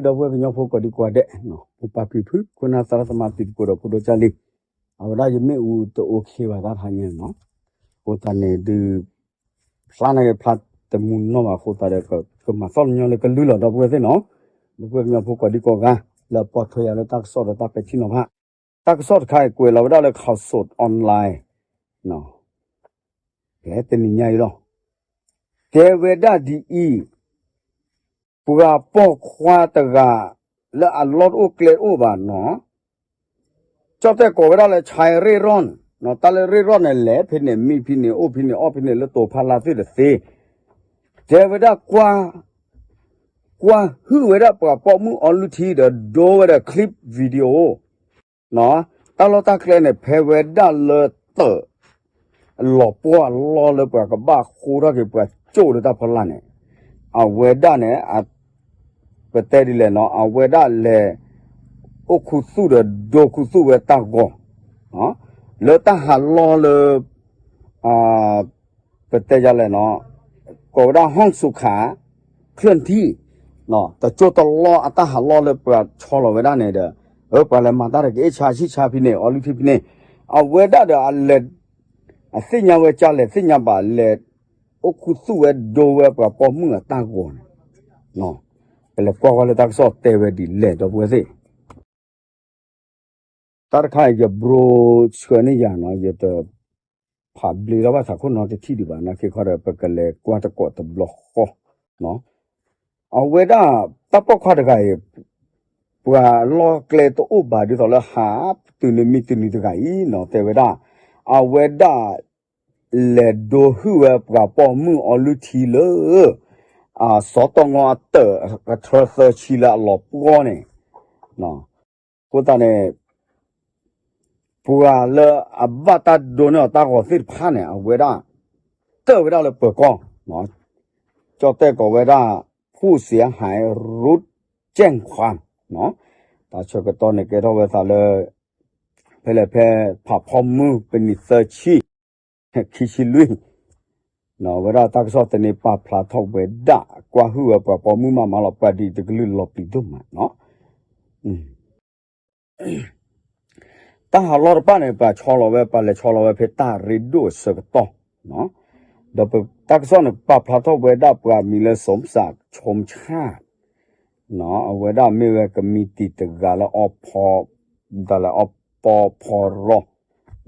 do bwe nyo pho ko di kwa de no pu pa pi phu ko na sa sa ma pi ko do ko do cha li a wa da ye me u to o khe ba da tha nyen no ko ta ne du pla na ge pla te mu no ma ko ta de ko ko ma so nyo le ko lu lo do bwe se no do bwe nyo pho ko di ko ga la po tho ya le tak so da ta pe chi no ha tak so khai ko la wa da le khaw so online no ကဲတနည်းညရောတေဝဒဒီဤ ပူရာပေါခွာတကလဲအလော့အိုကလေအိုဘာနော်ကြောက်တဲ့ကိုဝရလဲခြိုင်ရီရွန်နော်တလဲရီရွန်နဲ့လဲဖိနေမိဖိနေအိုဖိနေအော်ဖိနေလဲတော့ဖလာသိတဲ့စေတေဝဒကွာကွာဟူဝရပပေါ်မှုအလူတီဒဒိုဝရကလစ်ဗီဒီယိုနော်တလောတကလဲနဲ့ဖေဝဒလဲတော့ lo po lo le pa ka ba khu ra ke pa cho le ta phala ne a we da ne a pe te di le no a we da le o khu su de do khu su we ta go ha le ta ha lo le a pe te ja le no ko da hong su kha เคลื่อนที่เนาะแต่โจตลออัตหาลอเลยปะชอลเวดาเนี่ยเด้อเออปะเลยมาตาเรกเอชาชิชาพี่เนี่ยออลิฟิพี่เนี่ยเอาเวดาเด้ออัลเล အစညာဝဲကြလဲစညာပါလဲအခုစုဝဲဒိုဝဲပပေါ်မှုတာကောနော် ဘယ်ကောကလည်းတက်စော့တဲဝဲဒီလဲတော့ပွဲစေတာခိုင်ကဘရိုချွနေရနော်ရတဲ့ဖာဘလီတော့ဘာခုနော်တတိဒီပါနော်ခေခေါ်ရပကလေကွာတကောတဘလခောနော်အဝဲတာတပခောတကရဲ့ပွာလောကလေတော့ဥပါဒီတော့လဟာတူနေမီတူနေတကကြီးနော်တဲဝဲတာအဝဲဒါလေဒိုဟူဝပကပေါ်မှုအလူတီလ 啊，少到我得个特色去了老不呢，喏，我当呢，不啊了啊，把他多呢，大伙最怕呢，为啥？得为啥了不讲？喏，叫这个为啥ผู้เสียหายรุดแจ้งความเนาะตาชกตอนในเกตเวสาเลยเพลเพผ่าพอมือเป็นมิเตอร์ชีคิชิลุย နော်ဝရတာကစောတနေပပလာထောက်ဝဲဒကွာဟူပပေါ်မှုမမလောပတိတကလူလောပီဒုမနော်อืมตาหลอปาเนี่ยปะชอลอเวปะเลชอลอเวเพตาริโดสกตอเนาะดอปตักซอนปะพลาทเวดาปะมีเลสมศักดิ์ชมชาติเนาะเวดามีเวกมีติตกาละอพอดาละอปอพอรอ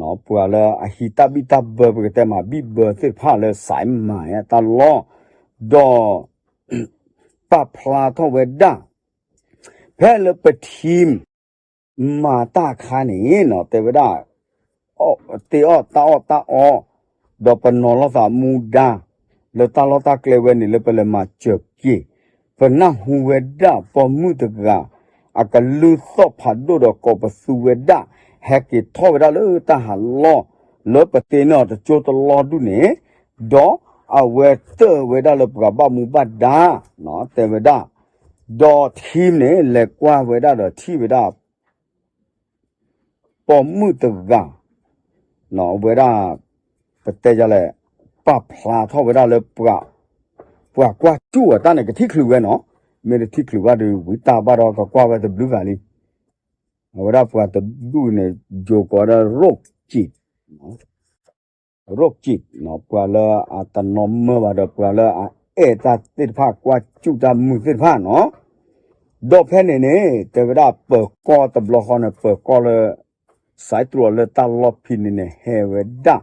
နော်ပွာလာအဟိတဘိတဘဘကတဲ့မှာဘိဘသစ်ဖာလဲဆိုင်မာရတလောဒေါ်ပပလာတော့ဝဒဖဲလပတိမ်မာတာခါနေနော်တေဝဒအော်တေအောတာအောတာအောဒေါ်ပနောလသာမူဒါလတလောတာကလေဝဲနေလပလမချက်ကြီးဖနဟူဝဒပမှုတကအကလူသောဖတ်ဒိုတော့ကောပစုဝဒ ဟက်ကေထောဝရလတဟာလောလောပတေနောတချိုတလောဒုနေဒေါအဝဲတဝဲဒါလပကဘမူဘတ်ဒါနော်တေဝဒါဒေါသီမနေလေကွာဝဲဒါတော့သီဝဒါပေါ်မှုတကနော်ဝဲဒါပတေကြလဲပပလာထောဝဲဒါလပကပွားကွာကျူတန်ကတိခလူဝဲနော်မေတတိခလူဝဒဝိတာဘာတော့ကွာဝဲတဲ့ဘ လူးဗလီ ahora fue a dune yo para rock chit no rock chit no para a ta no me va da para a e ta tit pha kwa chu ta mu tit pha no do phe ne ne te va pe ko ta blo ho ne pe ko le sai tro le ta lo phi ne ne he we da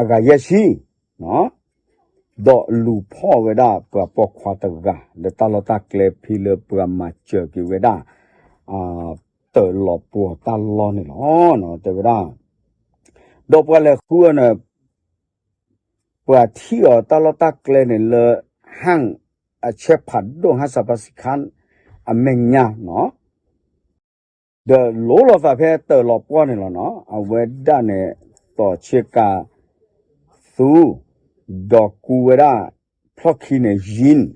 aga ye shi no do lu pho we da pa po khwa ta ga le ta lo ta kle phi le pa ma che ki we da a တော်လပေါ်တလောနေလောနော်တဗရာတော့ပလဲခုနပွာတီော်တလတကလဲနေလဟန်အချက်ဖတ်ဒိုဟာစပါစီခန်အမညာနော်ဒလိုလောဖာဖဲတော်လပေါ်နေလောနော်အဝဲဒနဲ့တော်ချစ်ကသူဒေါ်ကူဝရာဖလခီနေယင်း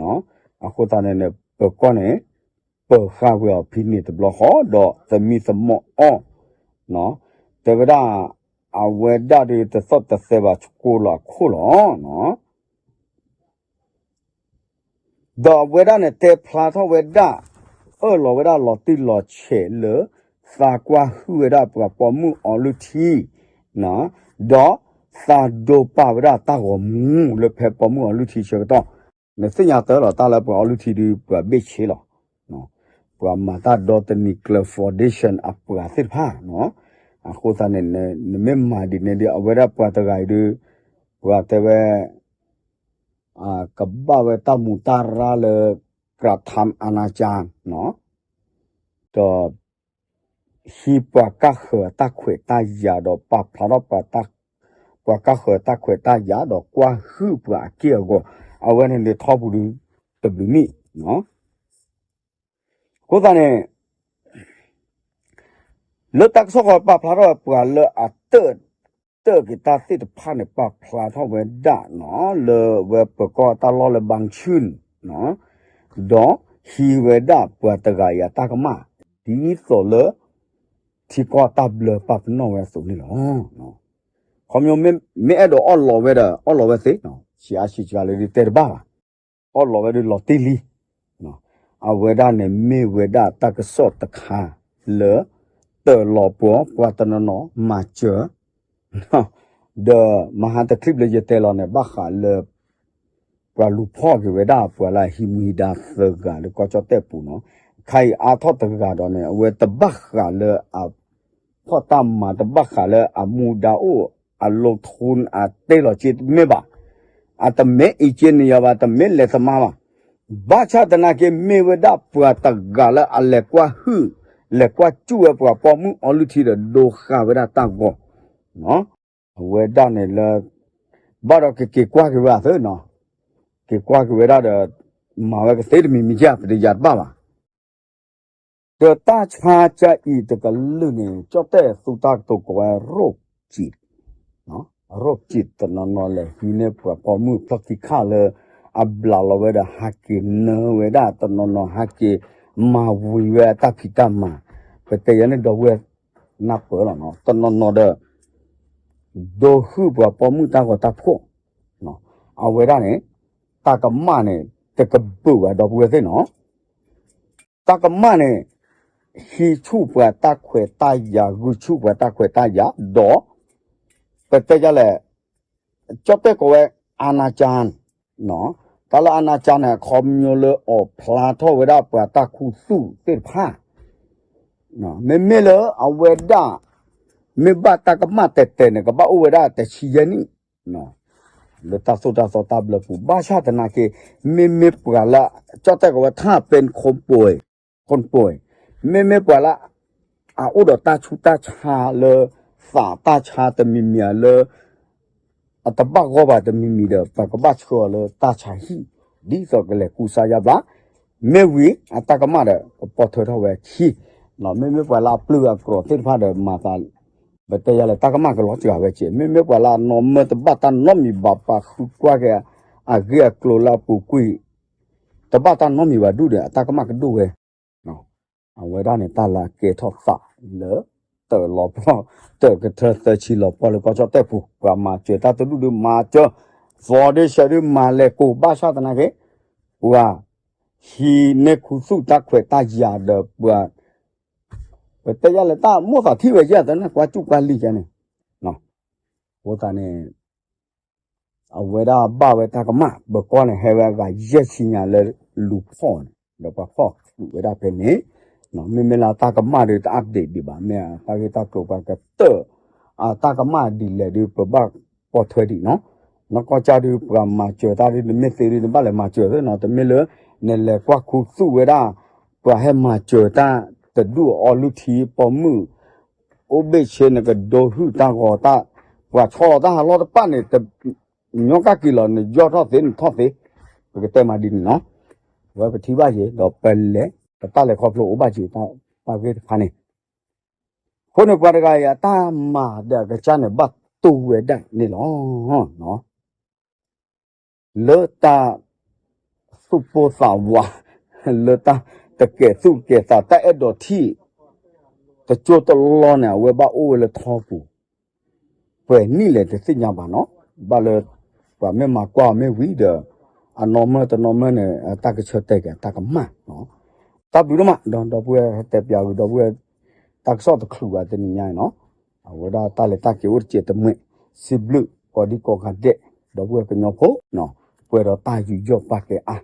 နော်အခုတန်နေပကောနေ ပေါ်ခါဝယ်ဖိနိတဘလဟောတော့သမီသမအောနော်တကဒါအဝဲဒါတွေသတ်တဆေပါချကိုလာခိုလောနော်တော့ဝဲဒါနဲ့တေဖလာတော့ဝဲဒါအော်လောဝဲဒါလောတိလောချေလေသာကွာဟူဝဲဒါပပေါ်မှုအော်လူတီနော်တော့သာဒိုပါဝရတာဝမူလေဖေပေါ်မှုအော်လူတီချေတော့နစညာတော်တော့တာလပေါ်အော်လူတီဒီဘေချေလော ပရမတာဒေါ်တနီကလဖော်ဒေးရှင်းအပရာသစ်ဟာနော်အခုသနဲ့နမမဒီနေဒီအဝရပတဂိုင်ဒူပရတဝဲအာကဘဝတမူတာရလကရထမ်အနာချန်နော်တော့ဟိပကခတခွေတယာတော့ပပလာပတပကခတခွေတယာတော့ကွာဟုပကကေကိုအဝဲနေထောပူလူတဘီမီနော် ကိုယ်တိုင်လွတ်တက်ဆောကပပလာတော့ပလာအတက်တက်ကိတာစစ်ဖာနေပပလာတော့ဝဲဒါနော်လေဝဲပကောတလောလေဘန်ချွန်းနော်တော့ဟီဝဲဒါပတကရတကမဒီဆိုလေတီကောတဘလပပနော်ဝဲဆိုနေလောနော်ခေါမျိုးမဲမဲအဲ့တော့အော်လော်ဝဲဒါအော်လော်ဝဲစေနော်ရှာရှိချာလေးတဲဘာအော်လော်ဝဲဒီလော်တီလီနော် အဝေဒနဲ့မေဝေဒတကဆော့တခါလေတေလောပေါ်ပဝတနနောမချေဒမဟာတခိပလေတေလောနဲ့ဘခါလေပလူဖော့ကဝေဒပလာဟိမီဒါသကလေကောချတဲ့ပူနော်ခိုင်အာထော့တကတော့နဲ့အဝေတဘခါလေအဖော့တမ္မာတဘခါလေအမူဒါအိုအလောထုန်အတေလောจิตမေပါအတမေအချင်းရပါတမေလက်သမားပါ ဘာချတနာကေမေဝဒပွာတဂါလအလေကွာဟုလေကွာကျူပွာပေါ်မှုအလူတီရဒိုခဝရတာကောနော်ဝေဒနဲ့လာဘာတော့ကေကေကွာကေဝါသေနော်ကေကွာကေဝရဒမာဝကသေမီမီကြပတိရပါပါတော့တာချာချာဤတကလူနေကြော့တဲ့သုတတော့ကွာရုပ်ကြည့်နော်ရုပ်ကြည့်တနနော်လေဒီနေပွာပေါ်မှုပတိခါလေ ablalo weda haki no weda tonono haki ma wiwe ta pita ma pete yane do we na po lo no tonono de do hu bwa po mu ta ko ta pho no a weda ne ta ka ma ne te ka bu wa do bwe se no ta ka ma ne hi chu bwa ta khwe ta ya gu chu bwa ta khwe ta ya do pete ya le chote ko we anachan no ตลอดอาจารย์คอมยูเลอ์ออพลาทเวดาเปิดตาคูสู้เตผ้าเนาะไม่ไม่เลอเอาเวดาไม่บ้าตากมาเตเตเนี่ยก็บ้าเวดาแต่ชี้ยนี่เนาะเลตาสุดาสตาบลกูบ้าชาตินาเกไม่ไม่ปวดละเจ้าแต่ก็ว่าถ้าเป็นคนป่วย คนป่วย ไม่ไม่ปวดละอาอุดตาชุตาชาเลสาตาชาแต่มีเมียเลย အတပတ်ကောပါတမီမီတော့ပကပတ်ချောလတာချာဟီဒီဆိုကလေကူစာရပါမေဝီအတကမတဲ့ပေါ်ထော်ထော်ဝဲခီနော်မေမေပလာပလူအကရောတိဖာတဲ့မာသာဘတရလေတကမကလောချာဝဲချေမေမေပလာနော်မတပတ်တနော်မီဘပါခုကွာကအဂေကလိုလာပူကွီတပတ်တနော်မီဝဒုတဲ့အတကမကဒုဝဲနော်အဝဲဒါနဲ့တလာကေထော့ဖာလေ တလောပေါ်တကထသချီလောပေါ်လကချတဲ့ပူကမာချေတာတူဒူမာချဖော်ဒေရှရမာလေကိုဘာသာတနာကေဝါဟီနေခုစုတခွေတရာဒပူပတရလက်တာမောသာထိဝဲရတဲ့နကွာကျုကလိကျနေနော်ဝတာနေအဝေဒဘဝတကမဘကောနေဟဲဝဲကရက်ချညာလေလူဖောန်တော့ပဖော့ဝေဒပဲနေ နော်မေမလာတာကမတွေတ update ဒီပါမဲတာကေတာကိုပါကတဲ့အာတာကမဒီလေဒီပဘပေါ်ထွေးဒီနော်နကောချာဒီပမကျော်တာဒီမေသေးဒီဘာလဲမကျော်တဲ့နော်တမေလနေလေကွာခုစုဝဲတာပဟဲမကျော်တာတဒူအော်လူတီပေါ်မှုအိုဘေချေနကဒိုဟုတာကောတာပွာချောတာလောတပတ်နေတညောကကီလောနေကြောတော့သင်ထော့သေးဘယ်ကဲမဒီနော်ဝဲပတိပါရေတော့ပလဲ တလည်းခေါပလို့ဥပချီတာတာကေခါနေခုနကွာတကရတာမာဒကချနဲ့ဘတ်တူဝဲတဲ့နေလောနော်လောတာစုပိုစာဝါလောတာတကယ်စုကဲစာတဲ့တော့တီတချို့တလောနဲ့ဝဲပါအိုးလေထောပူပွဲနိလေတသိညာပါနော်ဘာလဲဘာမဲမှာကွာမဲဝီဒအနော်မတနော်မနဲ့ တကချတ်တဲ့ကတကမနော်တပ်ပြီးတော့မှတော့တော့ပွဲတက်ပြဘူးတော့ပွဲတက်ဆော့တခလူပါတင်ညာနော်ဝဒါတလေတကေဦးချေတမွေစီဘလူအော်ဒီကောခတဲ့တော့ပွဲကညောဖို့နော်ပွဲတော့တာယူကြော့ပါကေအာ